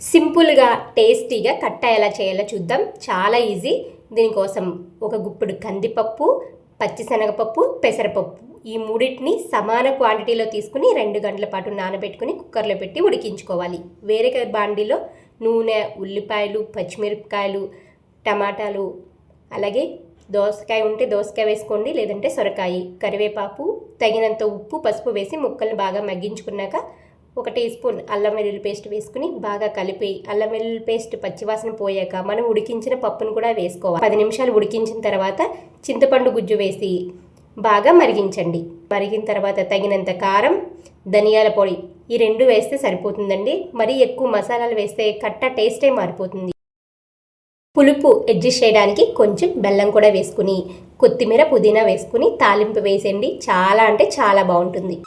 సింపుల్గా టేస్టీగా కట్ట ఎలా చేయాలో చూద్దాం. చాలా ఈజీ. దీనికోసం ఒక గుప్పుడు కందిపప్పు పచ్చిశనగపప్పు పెసరపప్పు ఈ మూడింటిని సమాన క్వాంటిటీలో తీసుకుని రెండు గంటల పాటు నానబెట్టుకుని కుక్కర్లో పెట్టి ఉడికించుకోవాలి. వేరే బాండీలో నూనె ఉల్లిపాయలు పచ్చిమిరపకాయలు టమాటాలు అలాగే దోసకాయ ఉంటే దోసకాయ వేసుకోండి లేదంటే సొరకాయ. కరివేపాకు తగినంత ఉప్పు పసుపు వేసి ముక్కలు బాగా మగ్గించుకున్నాక ఒక టీ స్పూన్ అల్లం వెల్లుల్లి పేస్ట్ వేసుకుని బాగా కలిపి అల్లం వెల్లుల్లి పేస్ట్ పచ్చివాసన పోయాక మనం ఉడికించిన పప్పును కూడా వేసుకోవాలి. పది నిమిషాలు ఉడికించిన తర్వాత చింతపండు గుజ్జు వేసి బాగా మరిగించండి. మరిగిన తర్వాత తగినంత కారం ధనియాల పొడి ఈ రెండు వేస్తే సరిపోతుందండి. మరీ ఎక్కువ మసాలాలు వేస్తే కట్ట టేస్టే మారిపోతుంది. పులుపు అడ్జస్ట్ చేయడానికి కొంచెం బెల్లం కూడా వేసుకుని కొత్తిమీర పుదీనా వేసుకుని తాలింపు వేసేయండి. చాలా అంటే చాలా బాగుంటుంది.